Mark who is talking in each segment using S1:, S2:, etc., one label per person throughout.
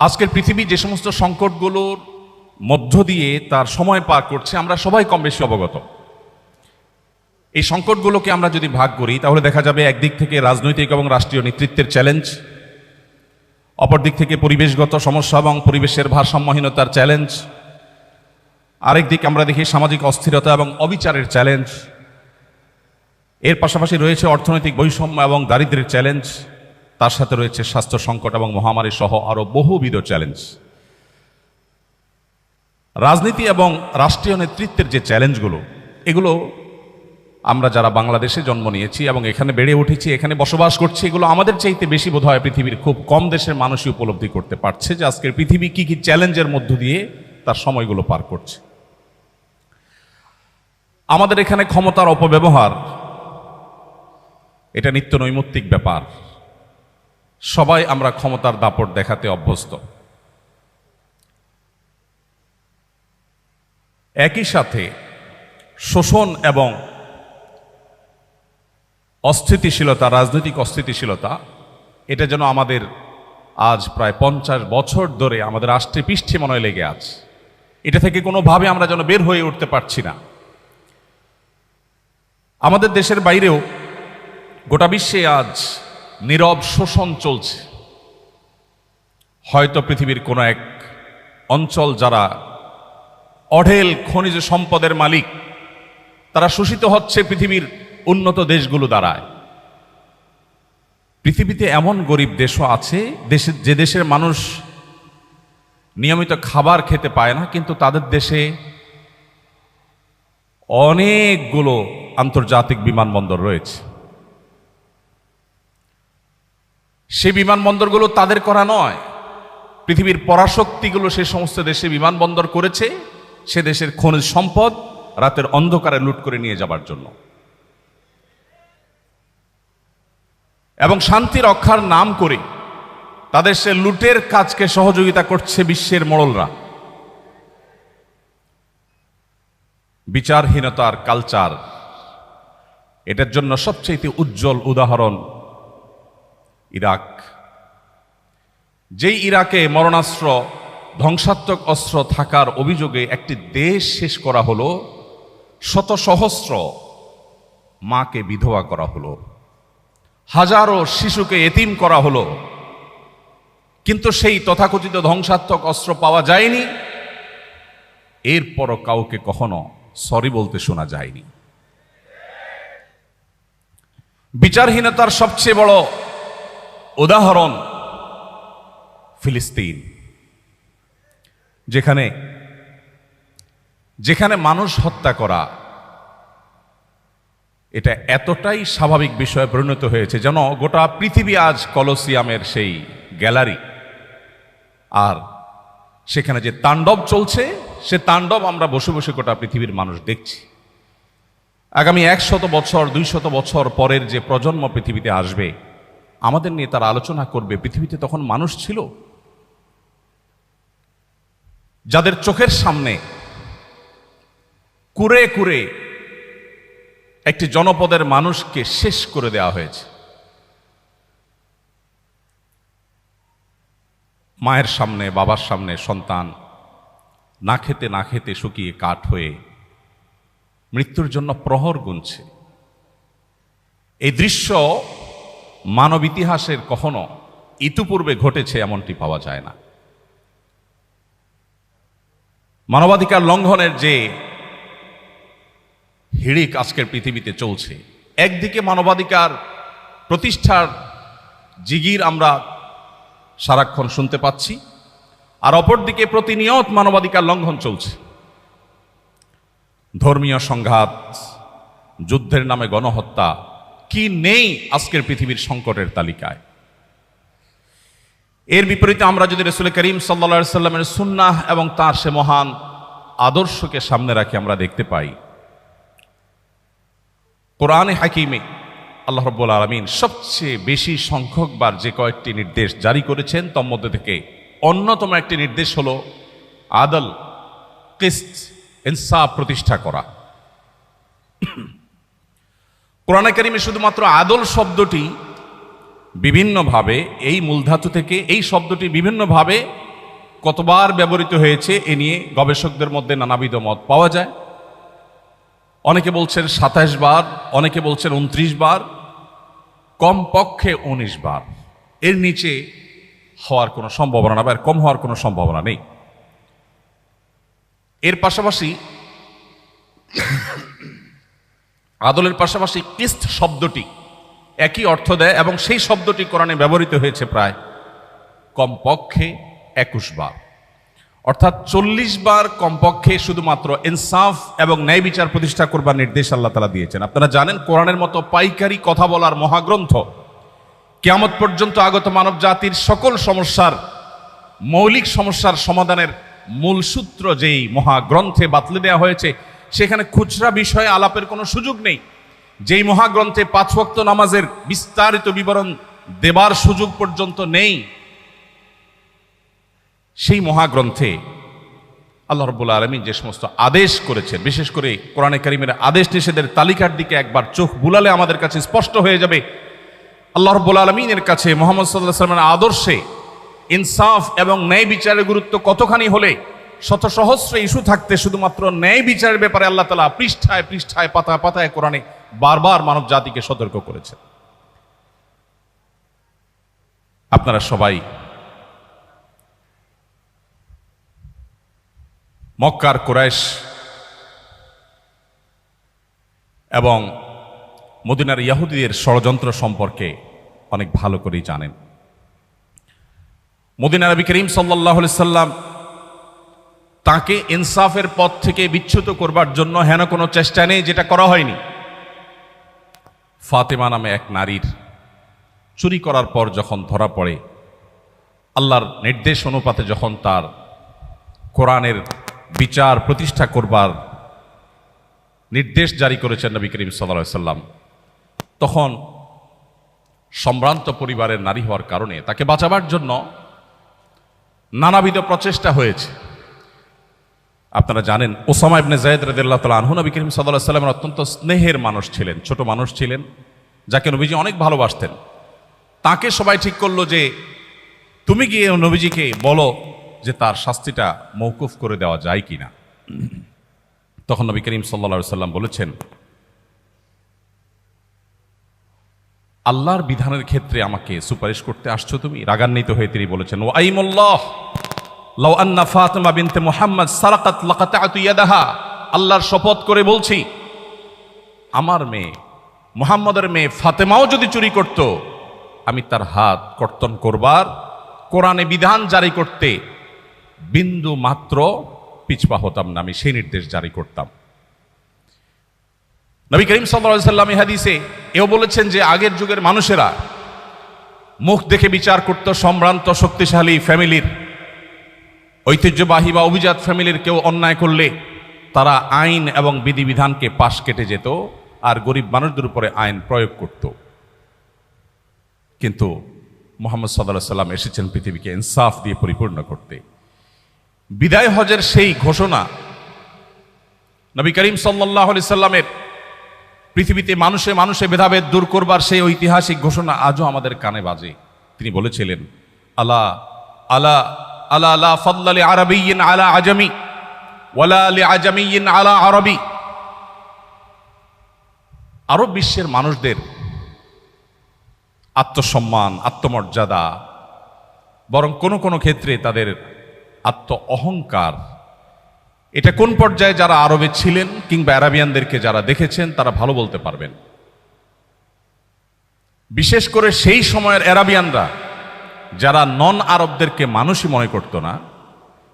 S1: আজকের পৃথিবী যে সমস্ত সংকটগুলোর মধ্য দিয়ে তার সময় পার করছে, আমরা সবাই কম বেশি অবগত। এই সংকটগুলোকে আমরা যদি ভাগ করি, তাহলে দেখা যাবে একদিক থেকে রাজনৈতিক এবং রাষ্ট্রীয় নেতৃত্বের চ্যালেঞ্জ অপর দিক থেকে পরিবেশগত সমস্যা এবং পরিবেশের ভারসাম্যহীনতার চ্যালেঞ্জ আরেক দিক আমরা দেখি সামাজিক অস্থিরতা এবং অবিচারের চ্যালেঞ্জ এর পাশাপাশি রয়েছে অর্থনৈতিক বৈষম্য এবং দারিদ্র্যের চ্যালেঞ্জ তার সাথে রয়েছে স্বাস্থ্য সংকট এবং মহামারী সহ আরও বহুবিধ চ্যালেঞ্জ রাজনীতি এবং রাষ্ট্রীয় নেতৃত্বের যে চ্যালেঞ্জগুলো এগুলো আমরা যারা বাংলাদেশে জন্ম নিয়েছি এবং এখানে বেড়ে উঠেছি, এখানে বসবাস করছি, এগুলো আমাদের চাইতে বেশি বোধ হয় পৃথিবীর খুব কম দেশের মানুষই উপলব্ধি করতে পারছে যে আজকের পৃথিবী কি কি চ্যালেঞ্জের মধ্য দিয়ে তার সময়গুলো পার করছে। আমাদের এখানে ক্ষমতার অপব্যবহার, এটা নিত্য নৈমিত্তিক ব্যাপার। সবাই আমরা ক্ষমতার দাপট দেখাতে অভ্যস্ত। একই সাথে শোষণ এবং অস্থিতিশীলতা, রাজনৈতিক অস্থিতিশীলতা, এটা যেন আমাদের আজ প্রায় পঞ্চাশ বছর ধরে আমাদের আষ্টে পৃষ্ঠে মনে লেগে আছে। এটা থেকে কোনোভাবে আমরা যেন বের হয়ে উঠতে পারছি না। আমাদের দেশের বাইরেও গোটা বিশ্বে আজ নীরব শোষণ চলছে। হয়তো পৃথিবীর কোনো এক অঞ্চল যারা অঢেল খনিজ সম্পদের মালিক, তারা শোষিত হচ্ছে পৃথিবীর উন্নত দেশগুলো দ্বারায়। পৃথিবীতে এমন গরিব দেশও আছে, দেশে, যে দেশের মানুষ নিয়মিত খাবার খেতে পায় না, কিন্তু তাদের দেশে অনেকগুলো আন্তর্জাতিক বিমানবন্দর রয়েছে। সে বিমানবন্দরগুলো তাদের করা নয়। পৃথিবীর পরাশক্তিগুলো সে সমস্ত দেশে বিমানবন্দর করেছে। সে দেশের খনিজ সম্পদ রাতের অন্ধকারে লুট করে নিয়ে যাবার জন্য। এবং শান্তি রক্ষার নাম করে তাদের সে লুটের কাজকে সহযোগিতা করছে বিশ্বের মোড়লরা। বিচারহীনতার কালচার এটার জন্য সবচেয়ে উজ্জ্বল উদাহরণ ইরাক। যেই ইরাকে মরণাস্ত্র, ধ্বংসাত্মক অস্ত্র থাকার অভিযোগে একটি দেশ শেষ করা হলো, শত সহস্র মাকে বিধবা করা হলো, হাজারো শিশুকে এতিম করা হলো, কিন্তু সেই তথাকথিত ধ্বংসাত্মক অস্ত্র পাওয়া যায়নি। এরপরও কাউকে কখনো সরি বলতে শোনা যায়নি। বিচারহীনতার সবচেয়ে বড় উদাহরণ, ফিলিস্তিন। যেখানে যেখানে মানুষ হত্যা করা, এটা এতটাই স্বাভাবিক বিষয়ে পরিণত হয়েছে যেন গোটা পৃথিবী আজ কলসিয়ামের সেই গ্যালারি। আর সেখানে যে তাণ্ডব চলছে, সে তাণ্ডব আমরা বসে বসে গোটা পৃথিবীর মানুষ দেখছি। আগামী একশত বছর, দুইশত বছর পরের যে প্রজন্ম পৃথিবীতে আসবে আমাদের নিয়ে তারা আলোচনা করবে। পৃথিবীতে তখন মানুষ ছিল। যাদের চোখের সামনে কুরে কুরে একটি জনপদের মানুষকে শেষ করে দেওয়া হয়েছে। মায়ের সামনে, বাবার সামনে সন্তান না খেতে না খেতে শুকিয়ে কাঠ হয়ে মৃত্যুর জন্য প্রহর গুনছে। এই দৃশ্য মানব ইতিহাসের কখনো ইতিপূর্বে ঘটেছে এমনটি পাওয়া যায় না। মানবাধিকার লঙ্ঘনের যে হিড়িক আজকের পৃথিবীতে চলছে, একদিকে মানবাধিকার প্রতিষ্ঠার জিগির আমরা সারাক্ষণ শুনতে পাচ্ছি, আর অপরদিকে প্রতিনিয়ত মানবাধিকার লঙ্ঘন চলছে। ধর্মীয় সংঘাত, যুদ্ধের নামে গণহত্যা কি নেই আজকের পৃথিবীর সংকটের তালিকায়। এর বিপরীতে আমরা যদি রসুল করিম সাল্লা সাল্লামের সুন্নাহ এবং তার সে মহান আদর্শকে সামনে রাখি আমরা দেখতে পাই। কোরআনে হাকিমে আল্লাহ রব্বুল আলমিন সবচেয়ে বেশি সংখ্যকবার যে কয়েকটি নির্দেশ জারি করেছেন, তর মধ্যে থেকে অন্যতম একটি নির্দেশ হল আদল কিস্ত ইনসাফ প্রতিষ্ঠা করা। কোরআনে কারিমে শুধুমাত্র আদল শব্দটি বিভিন্নভাবে, এই মূলধাতু থেকে এই শব্দটি বিভিন্নভাবে কতবার ব্যবহৃত হয়েছে, এ নিয়ে গবেষকদের মধ্যে নানাবিধ মত পাওয়া যায়। অনেকে বলছেন সাতাশ বার, অনেকে বলছেন উনত্রিশ বার, কমপক্ষে উনিশ বার। এর নিচে হওয়ার কোনো সম্ভাবনা না বা কম হওয়ার কোনো সম্ভাবনা নেই। এর পাশাপাশি আদলের পাশাপাশি কিস্ত শব্দটি একই অর্থ দেয় এবং সেই শব্দটি কোরআনে ব্যবহৃত হয়েছে প্রায় কমপক্ষে একুশ বার। অর্থাৎ চল্লিশ বার কমপক্ষে শুধুমাত্র ইনসাফ এবং ন্যায় বিচার প্রতিষ্ঠা করবার নির্দেশ আল্লাহ তালা দিয়েছেন। আপনারা জানেন, কোরআনের মতো পাইকারি কথা বলার মহাগ্রন্থ কেয়ামত পর্যন্ত আগত মানব জাতির সকল সমস্যার, মৌলিক সমস্যার সমাধানের মূল সূত্র যেই মহাগ্রন্থে বাতলে দেওয়া হয়েছে সেখানে খুচরা বিষয়ে আলাপের কোনো সুযোগ নেই। যেই মহাগ্রন্থে পাঁচ ওয়াক্ত নামাজের বিস্তারিত বিবরণ দেবার সুযোগ পর্যন্ত নেই, সেই মহাগ্রন্থে আল্লাহ রব্বুল আলমী যে সমস্ত আদেশ করেছেন, বিশেষ করে কোরআনে কারিমের আদেশ নিষেধের তালিকার দিকে একবার চোখ বুলালে আমাদের কাছে স্পষ্ট হয়ে যাবে, আল্লাহ রব্বুল আলমিনের কাছে মোহাম্মদ সাল্লাহ সাল্লামের আদর্শে ইনসাফ এবং ন্যায় বিচারের গুরুত্ব কতখানি হলে শত সহস্র ইস্যু থাকতে শুধুমাত্র ন্যায় বিচারের ব্যাপারে আল্লাহ তালা পৃষ্ঠায় পৃষ্ঠায়, পাতায় পাতায় কোরআনে বারবার মানব জাতিকে সতর্ক করেছেন। আপনারা সবাই মক্কার কুরাইশ এবং মদিনার ইয়াহুদিদের ষড়যন্ত্র সম্পর্কে অনেক ভালো করেই জানেন। মদিনা নবী করিম সাল্লাহ সাল্লাম তাকে ইনসাফের পথ থেকে বিচ্যুত করবার জন্য হেন কোনো চেষ্টা নেই, যেটা করা হয়নি। ফাতেমা নামে এক নারীর চুরি করার পর যখন ধরা পড়ে, আল্লাহর নির্দেশ অনুপাতে যখন তার কোরআনের বিচার প্রতিষ্ঠা করবার নির্দেশ জারি করেছেন নবী করিম সাল্লা সাল্লাম, তখন সম্ভ্রান্ত পরিবারের নারী হওয়ার কারণে তাকে বাঁচাবার জন্য নানাবিধ প্রচেষ্টা হয়েছে। আপনারা জানেন, ওসামা ইবনে জায়দ রদুল্লাহ তালা আনহু নবী করিম সাল্লাহ সাল্লামের অত্যন্ত স্নেহের মানুষ ছিলেন, ছোট মানুষ ছিলেন, যাকে নবীজি অনেক ভালোবাসতেন। তাকে সবাই ঠিক করল যে, তুমি গিয়ে নবীজিকে বলো যে তার শাস্তিটা মৌকুফ করে দেওয়া যায় কি না তখন নবী করিম সাল্লা সাল্লাম বলেছেন, আল্লাহর বিধানের ক্ষেত্রে আমাকে সুপারিশ করতে আসছো তুমি? রাগান্বিত হয়ে তিনি বলেছেন ও আইমুল্লাহ লাউ আন্না ফাতেমা বিনতে মুহাম্মদ সারাকাত লাকাতাতু ইয়াদাহা। আল্লাহর শপথ করে বলছি, আমার মেয়ে, মুহাম্মদের মেয়ে ফাতেমাও যদি চুরি করত, আমি তার হাত কর্তন করবার, কোরআনে বিধান জারি করতে বিন্দু মাত্র পিছপা হতাম না, আমি সেই নির্দেশ জারি করতাম। নবী করিম সাল্লাম হাদিসে এও বলেছেন যে, আগের যুগের মানুষেরা মুখ দেখে বিচার করত, সম্ভ্রান্ত, শক্তিশালী ফ্যামিলির ঐতিহ্যবাহী বা অভিজাত ফ্যামিলির কেউ অন্যায় করলে তারা আইন এবং বিধিবিধানকে পাশ কেটে যেত আর গরিব মানুষদের উপরে আইন প্রয়োগ করত। কিন্তু মোহাম্মদ সাল্লাহ সাল্লাম এসেছেন পৃথিবীকে ইনসাফ দিয়ে পরিপূর্ণ করতে। বিদায় হজের সেই ঘোষণা নবী করিম সাল্লাহ সাল্লামের পৃথিবীতে মানুষে মানুষে ভেদাভেদ দূর করবার সেই ঐতিহাসিক ঘোষণা আজও আমাদের কানে বাজে। তিনি বলেছিলেন, আলা আলা আরব। বিশ্বের মানুষদের আত্মসম্মান, আত্মমর্যাদা, বরং কোনো কোনো ক্ষেত্রে তাদের আত্ম অহংকার, এটা কোন পর্যায়ে যারা আরবে ছিলেন কিংবা অ্যারাবিয়ানদেরকে যারা দেখেছেন, তারা ভালো বলতে পারবেন। বিশেষ করে সেই সময়ের অ্যারাবিয়ানরা যারা নন আরবদেরকে মানুষই মনে করত না,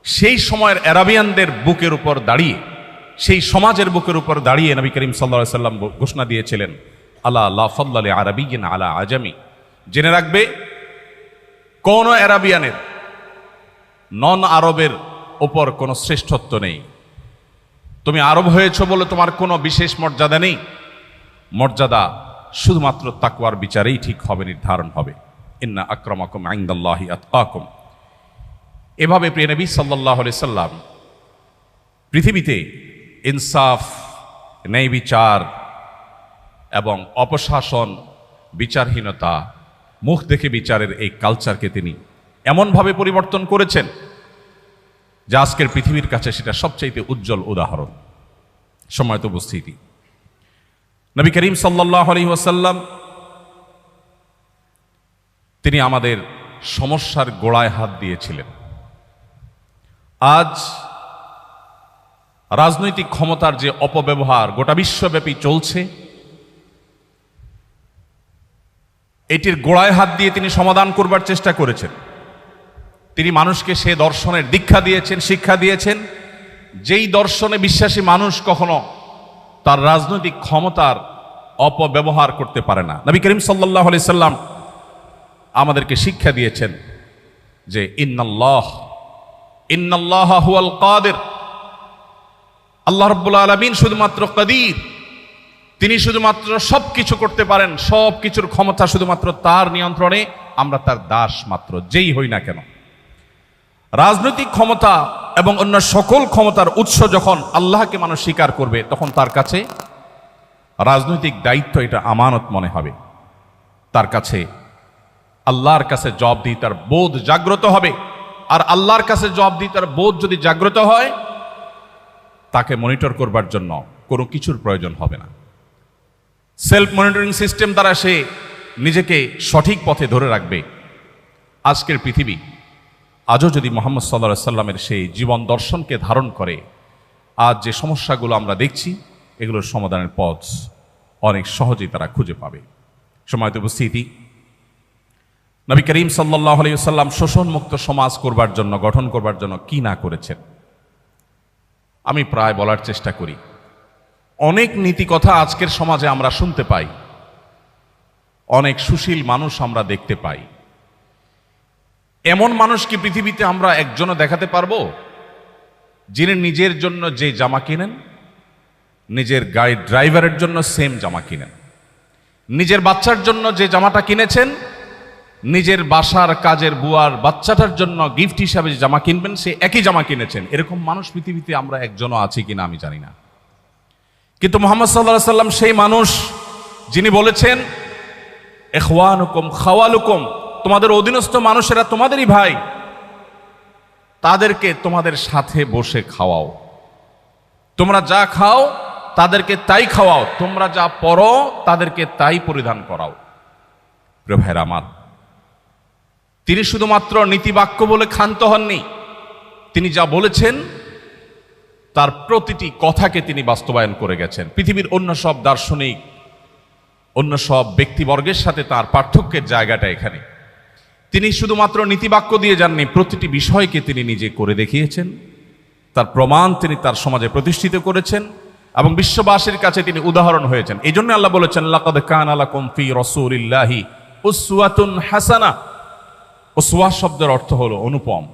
S1: সেই সময়ের অ্যারাবিয়ানদের বুকের উপর দাঁড়িয়ে, সেই সমাজের বুকের উপর দাঁড়িয়ে নবী করিম সাল্লা সাল্লাম ঘোষণা দিয়েছিলেন আল্লাহ আল্লাহ ফল্লা আরবিগিন আলা আজামি। জেনে রাখবে, কোন অ্যারাবিয়ানের, নন আরবের ওপর কোনো শ্রেষ্ঠত্ব নেই। তুমি আরব হয়েছ বলে তোমার কোনো বিশেষ মর্যাদা নেই। মর্যাদা শুধুমাত্র তাকুয়ার বিচারেই ঠিক হবে, নির্ধারণ হবে। ইন্না আক্রমাকুম আইন্দাল্লাহি আতকাকুম। এভাবে প্রিয় নবী সাল্লাহ সাল্লাম পৃথিবীতে ইনসাফ ন্যায় বিচার এবং অপশাসন, বিচারহীনতা, মুখ দেখে বিচারের এই কালচারকে তিনি এমনভাবে পরিবর্তন করেছেন, যে আজকের পৃথিবীর কাছে সেটা সবচাইতে উজ্জ্বল উদাহরণ। সময় তো উপস্থিতি। নবী করিম সাল্লাহ আলী ওয়াসাল্লাম তিনি আমাদের সমস্যার গোড়ায় হাত দিয়েছিলেন। আজ রাজনৈতিক ক্ষমতার যে অপব্যবহার গোটা বিশ্বব্যাপী চলছে, এটির গোড়ায় হাত দিয়ে তিনি সমাধান করবার চেষ্টা করেছেন। তিনি মানুষকে সে দর্শনের দীক্ষা দিয়েছেন, শিক্ষা দিয়েছেন, যেই দর্শনে বিশ্বাসী মানুষ কখনো তার রাজনৈতিক ক্ষমতার অপব্যবহার করতে পারে না। নবী করিম সাল্লাহ সাল্লাম আমাদেরকে শিক্ষা দিয়েছেন যে ইন্নাল্লাহ ইন্নাল্লাহ হুয়াল কাদের। আল্লাহ রব্বুল আলমিন শুধুমাত্র কাদির। তিনি শুধুমাত্র সব কিছু করতে পারেন সব কিছুর ক্ষমতা শুধুমাত্র তার নিয়ন্ত্রণে, আমরা তার দাস মাত্র, যেই হই না কেন। রাজনৈতিক ক্ষমতা এবং অন্য সকল ক্ষমতার উৎস যখন আল্লাহকে মানুষ স্বীকার করবে, তখন তার কাছে রাজনৈতিক দায়িত্ব এটা আমানত মনে হবে। তার কাছে আল্লাহর কাছে জব দিই তার বোধ জাগ্রত হবে। আর আল্লাহর কাছে জব দিই তার বোধ যদি জাগ্রত হয়, তাকে মনিটর করবার জন্য কোনো কিছুর প্রয়োজন হবে না। সেলফ মনিটরিং সিস্টেম দ্বারা সে নিজেকে সঠিক পথে ধরে রাখবে। আজকের পৃথিবী আজও যদি মোহাম্মদ সাল্লা সাল্লামের সেই জীবন দর্শনকে ধারণ করে, আজ যে সমস্যাগুলো আমরা দেখছি, এগুলোর সমাধানের পথ অনেক সহজেই তারা খুঁজে পাবে। সময়ত উপস্থিতি নবী করিম সাল্লাহ আলাইসাল্লাম শোষণমুক্ত সমাজ করবার জন্য, গঠন করবার জন্য কি না করেছেন? আমি প্রায় বলার চেষ্টা করি। অনেক নীতি কথা আজকের সমাজে আমরা শুনতে পাই। অনেক সুশীল মানুষ আমরা দেখতে পাই। এমন মানুষ কি পৃথিবীতে আমরা একজনও দেখাতে পারব? যিনি নিজের জন্য যে জামা কিনেন, নিজের গাড়ি ড্রাইভারের জন্য সেম জামা কিনেন, নিজের বাচ্চার জন্য যে জামাটা কিনেছেন নিজের বাসার কাজের বুয়ার বাচ্চাটার জন্য গিফট হিসাবে যে জামা কিনবেন, সে একই জামা কিনেছেন। এরকম মানুষ পৃথিবীতে আমরা একজনও আছি কিনা আমি জানি না। কিন্তু মোহাম্মদ সাল্লাহ সাল্লাম সেই মানুষ যিনি বলেছেন এখওয়ানুকুম খাওয়ালুকুম, তোমাদের অধীনস্থ মানুষেরা তোমাদেরই ভাই, তাদেরকে তোমাদের সাথে বসে খাওয়াও। তোমরা যা খাও, তাদেরকে তাই খাওয়াও, তোমরা যা পরো, তাদেরকে তাই পরিধান করাও। প্রিয় আমার তিনি শুধুমাত্র নীতিবাক্য বলে ক্ষান্ত হননি। তিনি যা বলেছেন, তার প্রতিটি কথাকে তিনি বাস্তবায়ন করে গেছেন। পৃথিবীর অন্য সব দার্শনিক, অন্য সব ব্যক্তিবর্গের সাথে তার পার্থক্যের জায়গাটা এখানে। তিনি শুধুমাত্র নীতিবাক্য দিয়ে যাননি, প্রতিটি বিষয়কে তিনি নিজে করে দেখিয়েছেন। তার প্রমাণ তিনি তার সমাজে প্রতিষ্ঠিত করেছেন এবং বিশ্ববাসীর কাছে তিনি উদাহরণ হয়েছেন। এই জন্য আল্লাহ বলেছেন কান আলাকুম ফি রাসূলিল্লাহি উসওয়াতুন হাসানা। উসওয়া শব্দের অর্থ হলো অনুপম।